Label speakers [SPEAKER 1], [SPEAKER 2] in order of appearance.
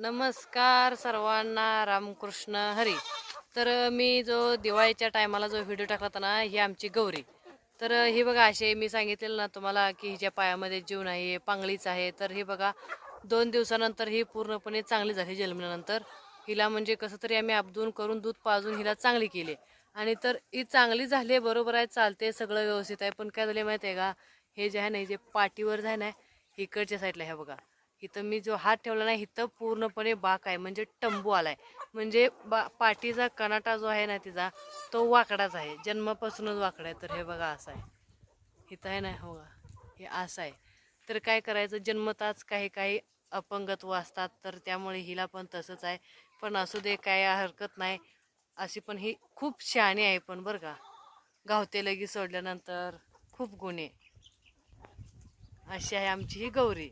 [SPEAKER 1] नमस्कार सर्वांना रामकृष्ण हरी. तर मी जो दिवाळीच्या टायमाला जो व्हिडिओ टाकला होता ना ही आमची गौरी. तर ही बघा असे मी सांगितलेलं ना तुम्हाला की हिच्या पायामध्ये जीवन आहे पांगळीच आहे. तर ही बघा दोन दिवसानंतर ही पूर्णपणे चांगली झाली जन्मल्यानंतर. हिला म्हणजे कसं तरी आम्ही अपदून करून दूध पाजून हिला चांगली केली. आणि तर ही चांगली झाली आहे बरोबर आहे चालते सगळं व्यवस्थित आहे. पण काय झाले माहिती आहे का? हे जे आहे ना हे जे पाठीवर जे आहे ना इकडच्या साईडला हे बघा. इथं मी जो हात ठेवला ना इथं पूर्णपणे बाक आहे. म्हणजे टंबू आलाय. म्हणजे बा पाठीचा कनाटा जो आहे ना तिचा तो वाकडाच आहे. जन्मापासूनच वाकडा आहे. तर हे बघा असं आहे. इथं आहे ना हो हे असं आहे. तर काय करायचं? जन्मताच काही काही अपंगत्व असतात. तर त्यामुळे हिला पण तसंच आहे. पण असू दे काय हरकत नाही. अशी पण ही खूप शहाणी आहे पण बरं का. गावते लगी सोडल्यानंतर खूप गुन्हे. अशी आहे आमची ही गौरी.